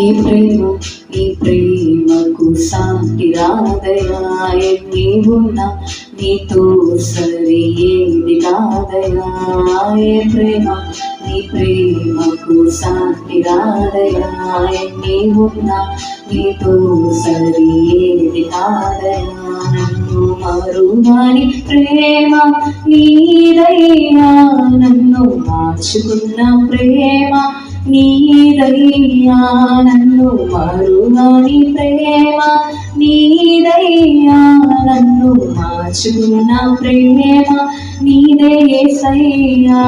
ఈ ప్రేమ ఈ ప్రేమకు శాంతి రాదయా? ఎన్ని ఉన్నా నీతో సరి ఏది కాదయా? ఏ ప్రేమ నీ ప్రేమకు శాంతి రాదయా? ఎన్ని ఉన్నా నీతో సరి ఏది కాదయా? నన్ను మరువని ప్రేమ నీదయ్యా నన్ను మార్చుకున్న ప్రేమ నీ నీదయ్యా నన్ను మరువని ప్రేమ నీదయ్యా నన్ను మార్చుకున్న ప్రేమ నీదే సయ్యా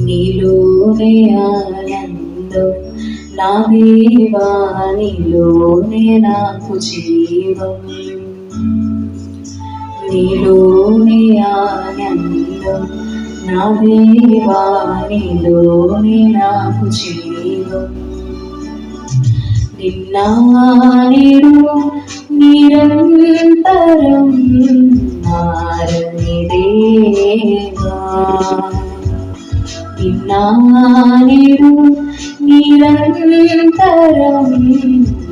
నీలోనే ఆనందం నా దేవా నీలోనే నాకు జీవం. నీలోనే ఆనందం నా దేవా నీలోనే నాకు జీవం. నిన్న నేడు నిరంతరం మారని దేవా నిన్న నేడు నిరంతరం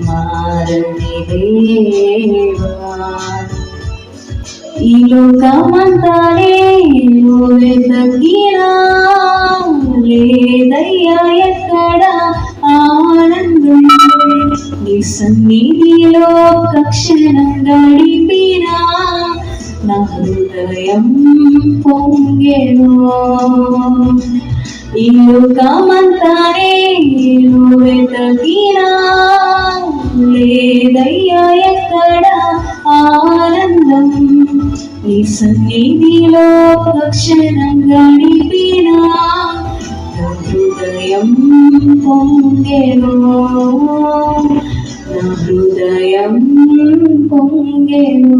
మారని దేవా ఈ లోకమంతానే లేదయ్యా ఎక్కడ ఆనందం? నీ సన్నిధిలో కక్షణం గడిపినా నా హృదయం పొంగేను? ఈ లోకమంతానే వెతకినా లేదయ్యా ఎక్కడ ఆనందం? నీ సన్నిధిలో క్షణం గడిపినా హృదయం పొంగెను నా హృదయం పొంగెను